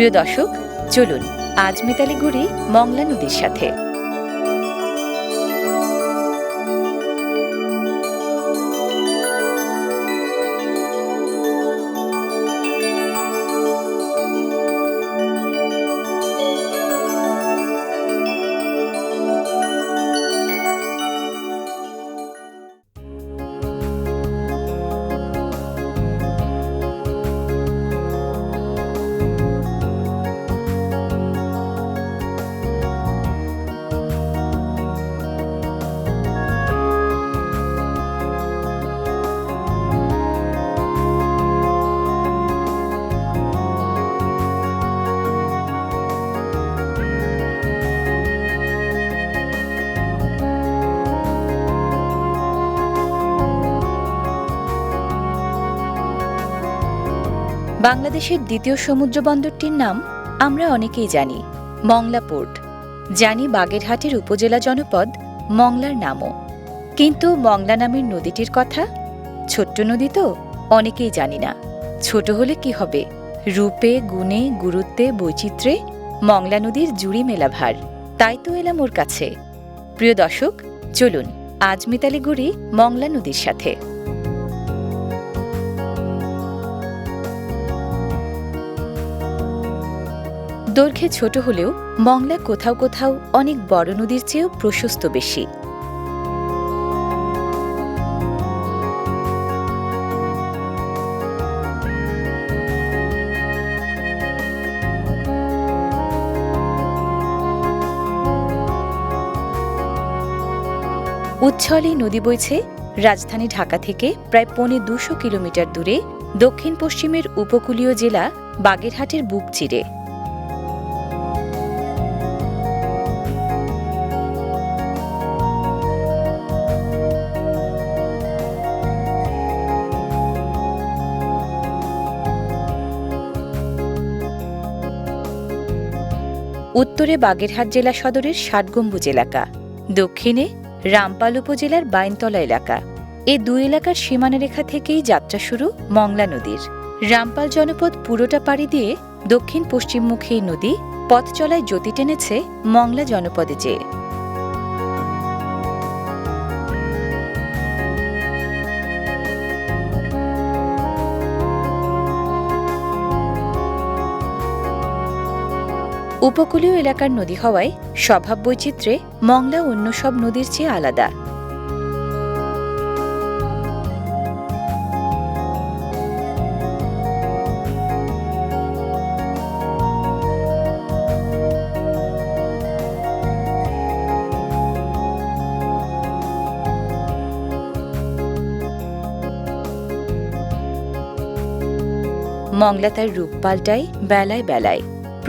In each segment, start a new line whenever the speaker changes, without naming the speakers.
প্রিয় দর্শক চলুন আজ মিতালি ঘুরি মংলা নদীর সাথে। বাংলাদেশের দ্বিতীয় সমুদ্র বন্দরটির নাম আমরা অনেকেই জানি, মংলা পোর্ট। জানি বাগেরহাটের উপজেলা জনপদ মংলার নামও। কিন্তু মংলা নামের নদীটির কথা? ছোট্ট নদী তো, অনেকেই জানি না। ছোট হলে কি হবে? রূপে, গুণে, গুরুত্বে, বৈচিত্র্যে মংলা নদীর জুড়ি মেলা ভার তাই তো এলাম ওর কাছে। প্রিয় দর্শক, চলুন আজ মিতালি ঘুরি মংলা নদীর সাথে। দৈর্ঘ্যে ছোট হলেও মংলা কোথাও কোথাও অনেক বড় নদীর চেয়েও প্রশস্ত বেশি। উচ্ছলে নদী বইছে রাজধানী ঢাকা থেকে প্রায় পৌনে দুশো কিলোমিটার দূরে দক্ষিণ পশ্চিমের উপকূলীয় জেলা বাগেরহাটের বুক চিরে। উত্তরে বাগেরহাট জেলা সদরের ষাটগম্বুজ এলাকা, দক্ষিণে রামপাল উপজেলার বাইনতলা এলাকা। এ দুই এলাকার সীমানা রেখা থেকেই যাত্রা শুরু মংলা নদীর। রামপাল জনপদ পুরোটা পাড়ি দিয়ে দক্ষিণ পশ্চিমমুখী নদী পথ চলায় জ্যোতি টেনেছে মংলা জনপদে যেয়ে উপকূলীয় এলাকার নদী হওয়ায় স্বভাব বৈচিত্র্যে মংলা অন্য সব নদীর চেয়ে আলাদা। মংলা তার রূপ পাল্টায়, বেলায় বেলায়।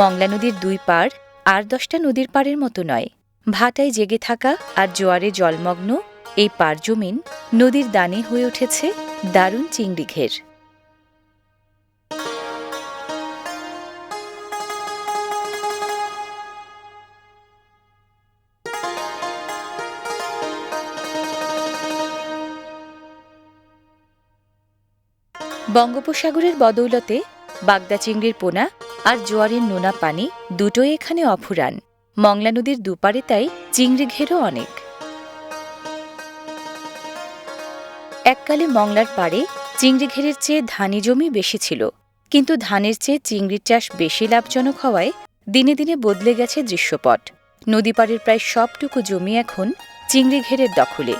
মংলা নদীর দুই পার আর দশটা নদীর পাড়ের মতো নয়। ভাটায় জেগে থাকা আর জোয়ারে জলমগ্ন এই পার জমিন নদীর দানে হয়ে উঠেছে দারুণ চিংড়ি ঘের। বঙ্গোপসাগরের বদৌলতে বাগদা চিংড়ির পোনা আর জোয়ারের নোনা পানি দুটোই এখানে অফুরান মংলা নদীর দুপারে তাই চিংড়ি ঘেরও অনেক। এককালে মংলার পাড়ে চিংড়ি ঘেরের চেয়ে ধানি জমি বেশি ছিল। কিন্তু ধানের চেয়ে চিংড়ির চাষ বেশি লাভজনক হওয়ায় দিনে দিনে বদলে গেছে দৃশ্যপট। নদী পাড়ের প্রায় সবটুকু জমি এখন চিংড়ি ঘেরের দখলে।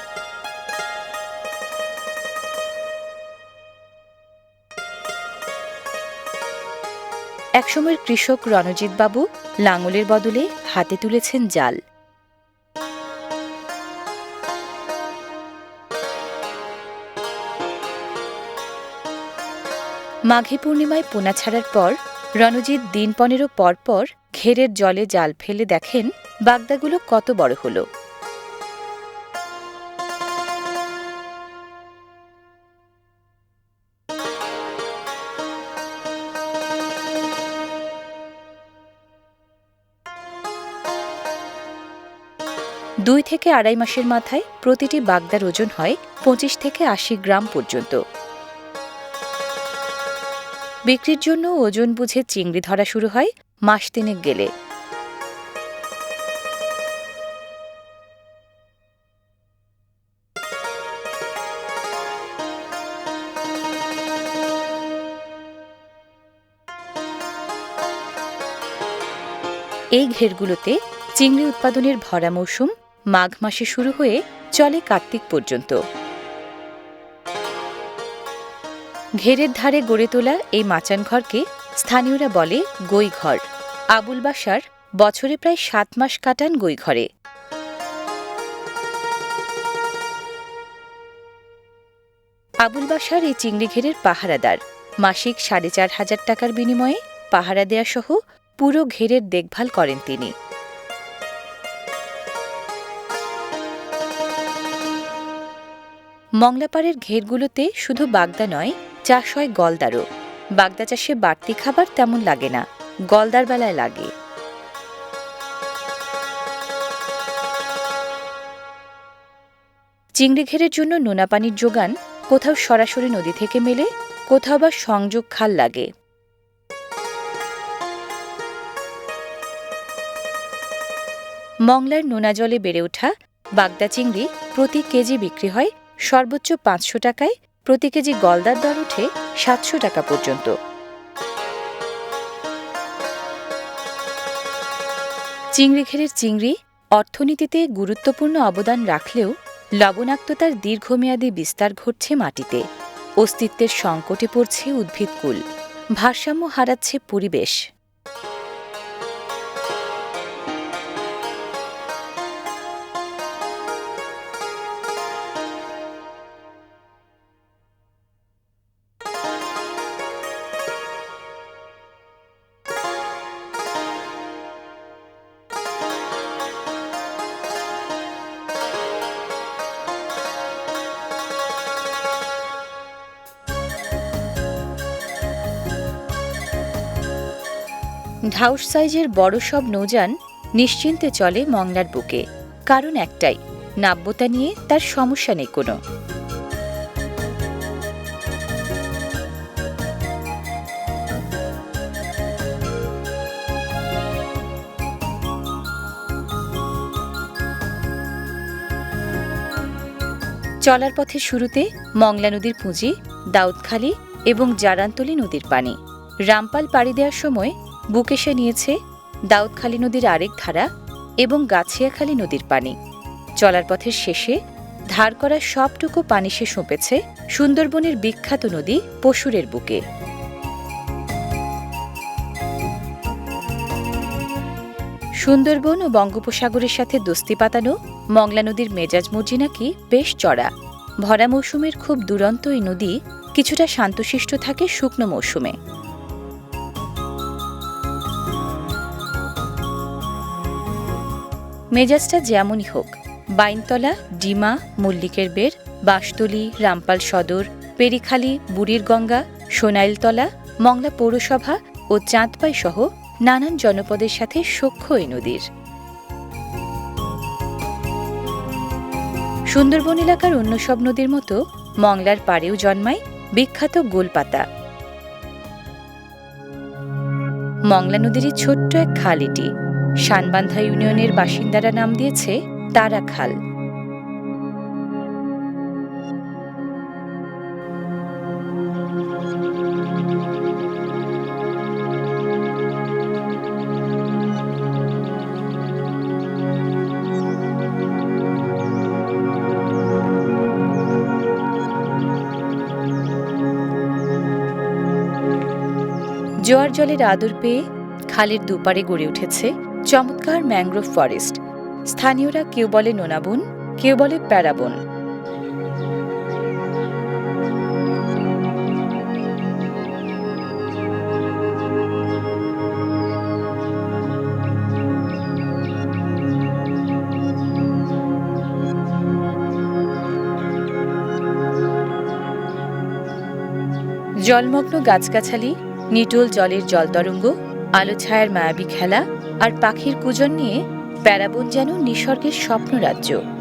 একসময়ের কৃষক রণজিৎ বাবু লাঙলের বদলে হাতে তুলেছেন জাল। মাঘী পূর্ণিমায় পোনা ছাড়ার পর রণজিৎ দিন পনেরো পর পর ঘেরের জলে জাল ফেলে দেখেন বাগদাগুলো কত বড় হলো। দুই থেকে আড়াই মাসের মাথায় প্রতিটি বাগদার ওজন হয় পঁচিশ থেকে আশি গ্রাম পর্যন্ত। বিক্রির জন্য ওজন বুঝে চিংড়ি ধরা শুরু হয় মাস তিনেক গেলে। এই ঘেরগুলোতে চিংড়ি উৎপাদনের ভরা মৌসুম মাঘ মাসে শুরু হয়ে চলে কার্তিক পর্যন্ত। ঘেরের ধারে গড়ে তোলা এই মাচান ঘরকে স্থানীয়রা বলে গৈঘর আবুল বাসার বছরে প্রায় সাত মাস কাটান গৈঘরে আবুল বাসার এই চিংড়ি ঘেরের পাহারাদার। মাসিক সাড়ে চার হাজার টাকার বিনিময়ে পাহারা দেয়া সহ পুরো ঘেরের দেখভাল করেন তিনি। মংলাপাড়ের ঘেরগুলোতে শুধু বাগদা নয়, চাষ হয় গলদারও। বাগদা চাষে বাড়তি খাবার তেমন লাগে না, গলদার বেলায় লাগে। চিংড়ি ঘেরের জন্য নোনা পানির যোগান কোথাও সরাসরি নদী থেকে মেলে, কোথাও বা সংযোগ খাল লাগে। মংলার নোনা জলে বেড়ে ওঠা বাগদা চিংড়ি প্রতি কেজি বিক্রি হয় সর্বোচ্চ পাঁচশো টাকায় প্রতি কেজি গলদার দর ওঠে সাতশো টাকা পর্যন্ত। চিংড়ি ঘেরের চিংড়ি অর্থনীতিতে গুরুত্বপূর্ণ অবদান রাখলেও লবণাক্ততার দীর্ঘমেয়াদী বিস্তার ঘটছে মাটিতে। অস্তিত্বের সংকটে পড়ছে উদ্ভিদকুল। ভারসাম্য হারাচ্ছে পরিবেশ। ঢাউস সাইজের বড় সব নৌযান নিশ্চিন্তে চলে মংলার বুকে। কারণ একটাই, নাব্যতা নিয়ে তার সমস্যা নেই কোনো। চলার পথের শুরুতে মংলা নদীর পুঁজি, দাউদখালি এবং জারান্তলি নদীর পানি। রামপাল পাড়ি দেওয়ার সময় বুক এসে নিয়েছে দাউদখালী নদীর আরেক ধারা এবং গাছিয়াখালী নদীর পানি। চলার পথের শেষে ধার করা সবটুকু পানি সে সঁপেছে সুন্দরবনের বিখ্যাত নদী পশুরের বুকে। সুন্দরবন ও বঙ্গোপসাগরের সাথে দোস্তি পাতানো মংলা নদীর মেজাজ মর্জি নাকি বেশ চড়া। ভরা মৌসুমের খুব দুরন্ত এই নদী কিছুটা শান্তশিষ্ট থাকে শুকনো মৌসুমে। মেজাজটা যেমনই হোক, বাইনতলা, ডিমা, মল্লিকের বের বাঁশতলি রামপাল সদর, পেরিখালি, বুড়ির গঙ্গা, সোনাইলতলা, মংলা পৌরসভা ও চাঁদপাই সহ নানান জনপদের সাথে সখ্য এই নদীর। সুন্দরবন এলাকার অন্য সব নদীর মতো মংলার পাড়েও জন্মায় বিখ্যাত গোলপাতা। মংলা নদীরই ছোট্ট এক খাল এটি। শানবান্ধা ইউনিয়নের বাসিন্দারা নাম দিয়েছে তারা খাল জোয়ার জলের আদর পেয়ে খালের দুপারে গড়ে উঠেছে চমৎকার ম্যানগ্রোভ ফরেস্ট। স্থানীয়রা কেউ বলে নোনাবন, কেউ বলে প্যারাবন। জলমগ্ন গাছগাছালি, নিটোল জলের জলতরঙ্গ, আলো ছায়ার মায়াবী খেলা আর পাখির কুজন নিয়ে প্যারাবন যেন নিসর্গের স্বপ্নরাজ্য।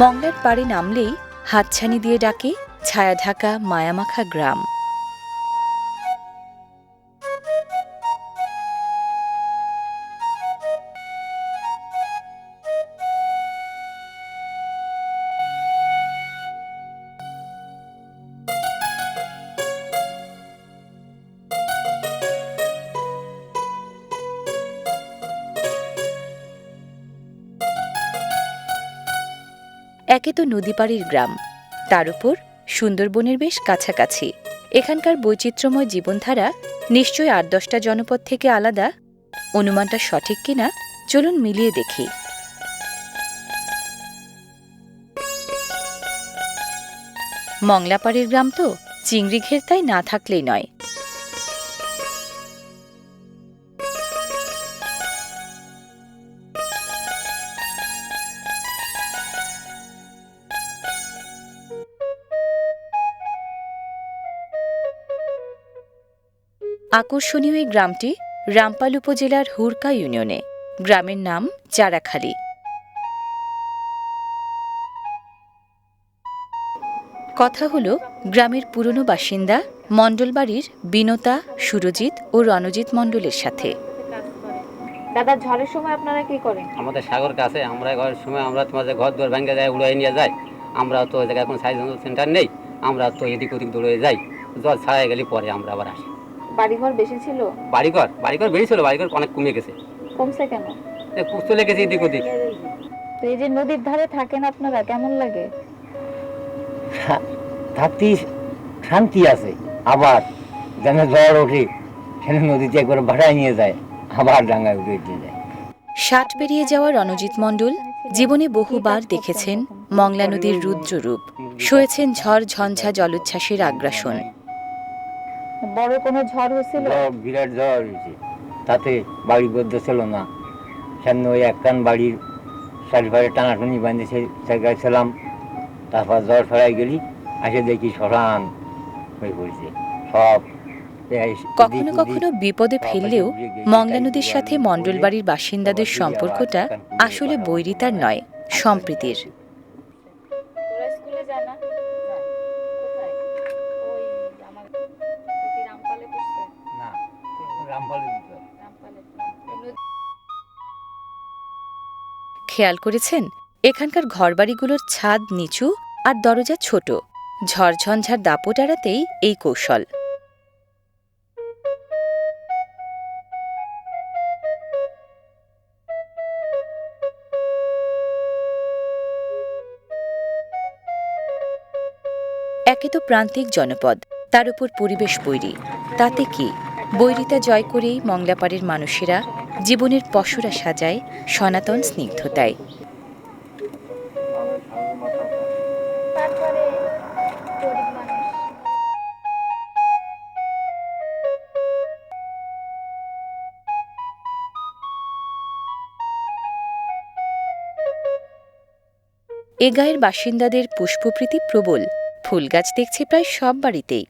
মংলার পাড়ে নামলেই হাতছানি দিয়ে ডাকে ছায়া ঢাকা মায়ামাখা গ্রাম। একে তো নদীপাড়ির গ্রাম। তার উপর সুন্দরবনের বেশ কাছাকাছি। এখানকার বৈচিত্র্যময় জীবনধারা নিশ্চয়ই আট দশটা জনপদ থেকে আলাদা। অনুমানটা সঠিক কিনা, চলুন মিলিয়ে দেখি। মংলাপাড়ির গ্রাম তো চিংড়ি ঘের তাই না থাকলেই নয়। আকর্ষণীয় এই গ্রামটি রামপাল উপজেলার হুরকা ইউনিয়নে। গ্রামের নাম চারাখালী। কথা হলো গ্রামের পুরনো বাসিন্দা মণ্ডলবাড়ির বিনতা সুরজিৎ ও রণজিৎ মণ্ডলের সাথে।
দাদা ঝড়ের সময় আপনারা কি করেন?
আমাদের সাগর কাছে আমরা ঘরের সময় আমরা তোমাদের ঘর দৌড় ভেঙে যায় উড়াই নিয়ে যাই। আমরা তো ওই জায়গায় কোনো সাইজ সেন্টার নেই আমরা তো এদিক ওদিক দৌড়ে যাই। জল ছাড়াই গেলে পরে আমরা আবার আসি।
বাড়িঘর বেশি ছিল?
বাড়িঘর? বাড়িঘর বেরিয়েছিল বাড়িঘর অনেক কমে গেছে।
কমছে কেন?
চলে গেছে এদিক ওদিক।
তো এই যে নদীর ধারে থাকেন আপনারা কেমন লাগে?
থাকতে শান্তি আছে। আবার যেন জ্বর ওঠে সেখানে নদীতে একবার ভাড়ায় নিয়ে যায় আবার ডাঙ্গায় উঠে যায়।
ষাট পেরিয়ে যাওয়া রণজিৎ মণ্ডল জীবনে বহুবার দেখেছেন মংলা নদীর রুদ্ররূপ শুয়েছেন ঝড় ঝঞ্ঝা জলোচ্ছ্বাসের আগ্রাসন।
বড় কোনো ঝড় হয়েছিল?
বিরাট জ্বর হয়েছে। তাতে বাড়ি বদ্ধ ছিল না। সামনে ওই একখান বাড়ির চারিপাশে টানাটানি বাঁধে সেই জায়গায় ছিলাম। তারপর জ্বর ছড়াই গেলি আসে দেখি শ্মশান হয়ে পড়েছে। সব
কখনো কখনো বিপদে ফেললেও মংলা নদীর সাথে মণ্ডলবাড়ির বাসিন্দাদের সম্পর্কটা আসলে বৈরিতার নয় সম্প্রীতির। খেয়াল করেছেন? এখানকার ঘরবাড়িগুলোর ছাদ নিচু আর দরজা ছোট। ঝড়ঝঞ্ঝার দাপট এড়াতেই এই কৌশল। একে তো প্রান্তিক জনপদ, তার উপর পরিবেশ বৈরী। তাতে কি? বৈরিতা জয় করেই মংলাপাড়ের মানুষেরা জীবনের পশরা সাজায় সনাতন স্নিগ্ধতায়। এ গায়ের বাসিন্দাদের পুষ্পপ্রীতি প্রবল। ফুল গাছ দেখছে প্রায় সব বাড়িতেই।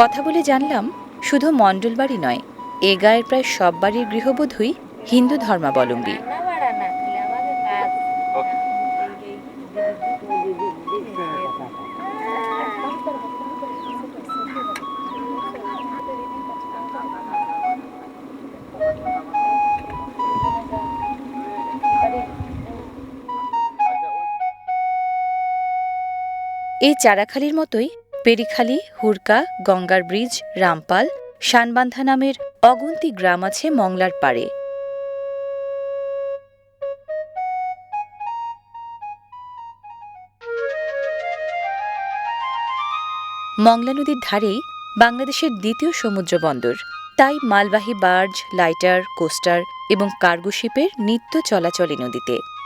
কথা বলে জানলাম, শুধু মণ্ডলবাড়ি নয়, এ গায়ের প্রায় সব বাড়ির গৃহবধূই হিন্দু ধর্মাবলম্বী। এই চারাখালির মতোই পেরিখালি, হুরকা, গঙ্গার ব্রিজ, রামপাল শানবান্ধা নামের অগুন্তি গ্রাম আছে মংলার পাড়ে। মংলা নদীর ধারেই বাংলাদেশের দ্বিতীয় সমুদ্র বন্দর। তাই মালবাহী বার্জ, লাইটার, কোস্টার এবং কার্গো শিপের নিত্য চলাচলে নদীতে।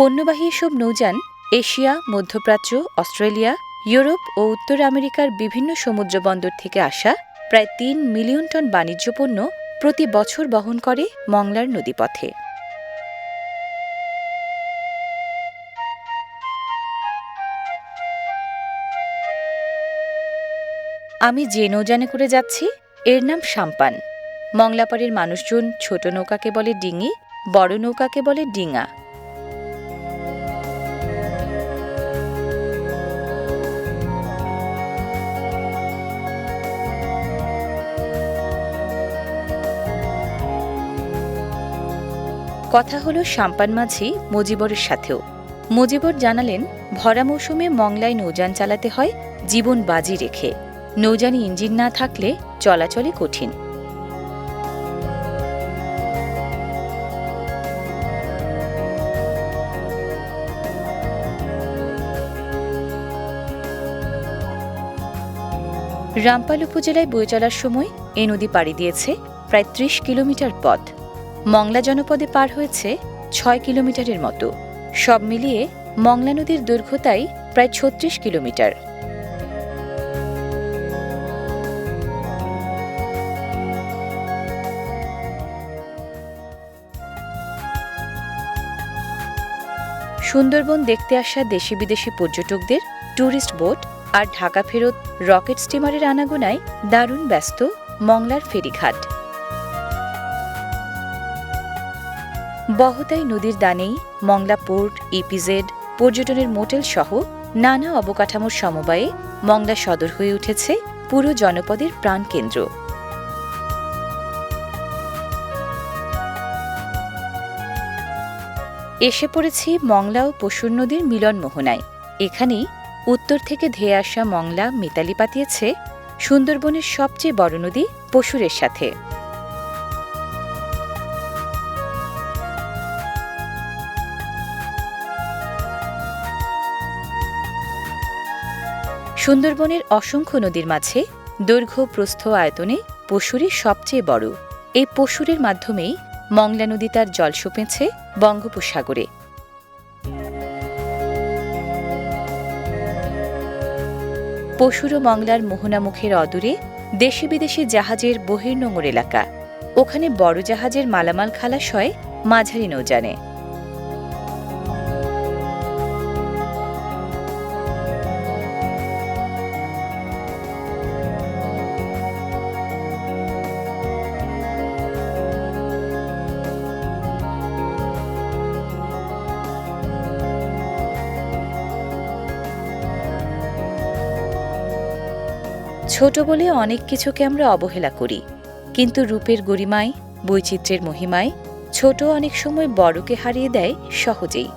পণ্যবাহী সব নৌযান এশিয়া, মধ্যপ্রাচ্য, অস্ট্রেলিয়া, ইউরোপ ও উত্তর আমেরিকার বিভিন্ন সমুদ্র বন্দর থেকে আসা প্রায় তিন মিলিয়ন টন বাণিজ্য পণ্য প্রতি বছর বহন করে মংলার নদীপথে। আমি যে নৌযানে করে যাচ্ছি, এর নাম সাম্পান। মংলাপাড়ের মানুষজন ছোট নৌকাকে বলে ডিঙি, বড় নৌকাকে বলে ডিঙা। কথা হলো সাম্পান মাঝি মজিবরের সাথেও। মজিবর জানালেন, ভরা মৌসুমে মংলায় নৌযান চালাতে হয়, জীবন বাজি রেখে। নৌযানে ইঞ্জিন না থাকলে চলাচলে কঠিন। রামপাল উপজেলায় বয়ে চলার সময় এ নদী পাড়ি দিয়েছে প্রায় ত্রিশ কিলোমিটার পথ। মংলা জনপদে পার হয়েছে ছয় কিলোমিটারের মতো। সব মিলিয়ে মংলা নদীর দৈর্ঘ্যতাই প্রায় ছত্রিশ কিলোমিটার। সুন্দরবন দেখতে আসা দেশি বিদেশি পর্যটকদের ট্যুরিস্ট বোট আর ঢাকা ফেরত রকেট স্টিমারের আনাগোনায় দারুণ ব্যস্ত মংলার ফেরিঘাট। বহতাই নদীর দানেই মংলা পোর্ট ইপিজেড পর্যটনের মোটেল সহ নানা অবকাঠামোর সমবায়ে মংলা সদর হয়ে উঠেছে পুরো জনপদের প্রাণকেন্দ্র এসে পড়েছি মংলা ও পশুর নদীর মিলন মোহনায়। এখানেই উত্তর থেকে ধেয়ে আসা মংলা মিতালি পাতিয়েছে সুন্দরবনের সবচেয়ে বড় নদী পশুরের সাথে। সুন্দরবনের অসংখ্য নদীর মাঝে দৈর্ঘ্য প্রস্থ আয়তনে পশুরই সবচেয়ে বড়। এই পশুরের মাধ্যমেই মংলা নদী তার জল সুপেছে বঙ্গোপসাগরে। পশুর ও মংলার মোহনামুখের অদূরে দেশি বিদেশি জাহাজের বহির্নোঙর এলাকা। ওখানে বড় জাহাজের মালামাল খালাস হয় মাঝারি নৌযানে। ছোট বলে অনেক কিছুকে আমরা অবহেলা করি। কিন্তু রূপের গরিমায় বৈচিত্র্যের মহিমায় ছোট অনেক সময় বড়কে হারিয়ে দেয় সহজেই।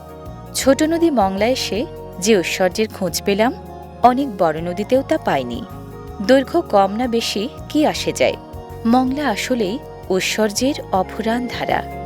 ছোট নদী মংলা এসে যে ঐশ্বর্যের খোঁজ পেলাম, অনেক বড় নদীতেও তা পাইনি। দৈর্ঘ্য কম না বেশি কি আসে যায়? মংলা আসলেই ঐশ্বর্যের অফুরান ধারা